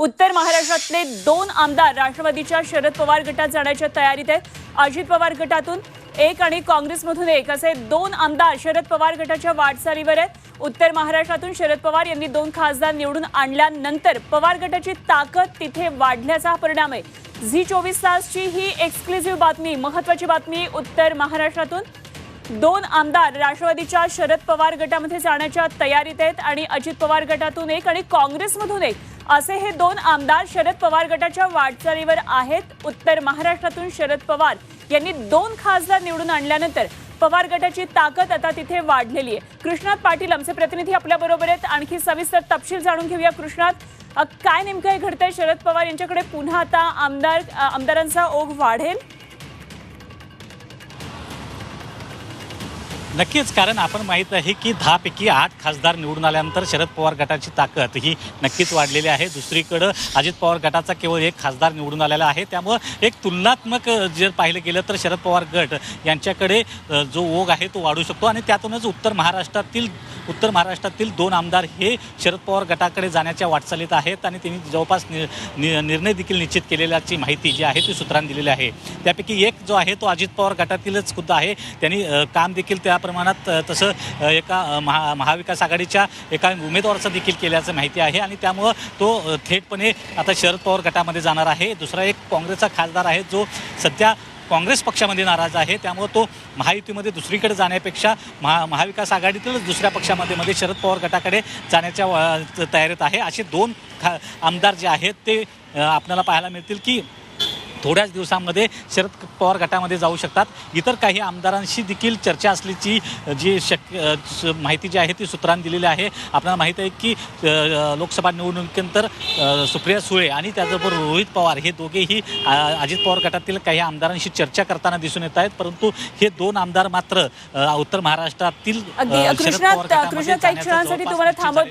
उत्तर महाराष्ट्रातले दोन आमदार राष्ट्रवादीच्या शरद पवार गटात जाण्याच्या तयारीत आहेत. अजित पवार गटातून एक आणि काँग्रेसमधून एक असे दोन आमदार शरद पवार गटाच्या वाटचालीवर आहेत. उत्तर महाराष्ट्रातून शरद पवार यांनी दोन खासदार निवडून आणल्यानंतर पवार गटाची ताकद तिथे वाढण्याचा परिणाम आहे. झी चोवीस तासची ही एक्सक्लुझिव्ह बातमी महत्वाची बातमी उत्तर महाराष्ट्रातून. दोन आमदार राष्ट्रवादीच्या शरद पवार गटामध्ये जाण्याच्या तयारीत आहेत आणि अजित पवार गटातून एक आणि काँग्रेसमधून एक. असे हे दोन आमदार शरद पवार गटाच्या वाटचालीवर आहेत. उत्तर महाराष्ट्रातून शरद पवार यांनी दोन खासदार निवडून आणल्यानंतर पवार गटाची ताकद आता तिथे वाढलेली आहे. कृष्णात पाटील आमचे प्रतिनिधी आपल्या बरोबर आहेत. आणखी सविस्तर तपशील जाणून घेऊया कृष्णात. काय नेमकं हे घडतंय? शरद पवार यांच्याकडे पुन्हा आता आमदार आमदारांचा ओघ वाढेल. नक्कीच कारण आपण माहीत आहे की दहापैकी आठ खासदार निवडून आल्यानंतर शरद पवार गटाची ताकद ही नक्कीच वाढलेली आहे. दुसरीकडं अजित पवार गटाचा केवळ एक खासदार निवडून आलेला आहे. त्यामुळं एक तुलनात्मक जर पाहिलं गेलं तर शरद पवार गट यांच्याकडे जो ओघ आहे तो वाढू शकतो आणि त्यातूनच उत्तर महाराष्ट्रातील उत्तर महाराष्ट्रातील दोन आमदार हे शरद पवार गटाकडे जाण्याच्या वाटचालीत आहेत आणि त्यांनी जवळपास नि- नि- निर्णय देखील निश्चित केलेल्याची माहिती जी आहे ती सूत्रांनी दिलेली आहे. त्यापैकी एक जो आहे तो अजित पवार गटातीलच खुद्द आहे. त्यांनी काम देखील त्या प्रमाणात तसं एका महा महाविकास आघाडीच्या एका उमेदवाराचं देखील केल्याचं माहिती आहे आणि त्यामुळं तो थेटपणे आता शरद पवार गटामध्ये जाणार आहे. दुसरा एक काँग्रेसचा खासदार आहे जो सध्या काँग्रेस पक्षामध्ये नाराज आहे. त्यामुळे तो महायुतीमध्ये दुसरीकडे जाण्यापेक्षा महा महाविकास आघाडीतीलच दुसऱ्या पक्षामध्ये मध्ये शरद पवार गटाकडे जाण्याच्या तयारीत आहे. असे दोन खा आमदार जे आहेत ते आपल्याला पाहायला मिळतील की थोड्याच दिवसांमध्ये शरद पवार गटामध्ये जाऊ शकतात. इतर काही आमदारांशी देखील चर्चा असल्याची जी शक्य माहिती जी आहे ती सूत्रांनी दिलेली आहे. आपल्याला माहीत आहे की लोकसभा निवडणुकीनंतर सुप्रिया सुळे आणि त्याचबरोबर रोहित पवार हे दोघेही अजित पवार गटातील काही आमदारांशी चर्चा करताना दिसून येत आहेत. परंतु हे दोन आमदार मात्र उत्तर महाराष्ट्रातील कृष्णात पवार काही क्षणांसाठी तुम्हाला थांबवते.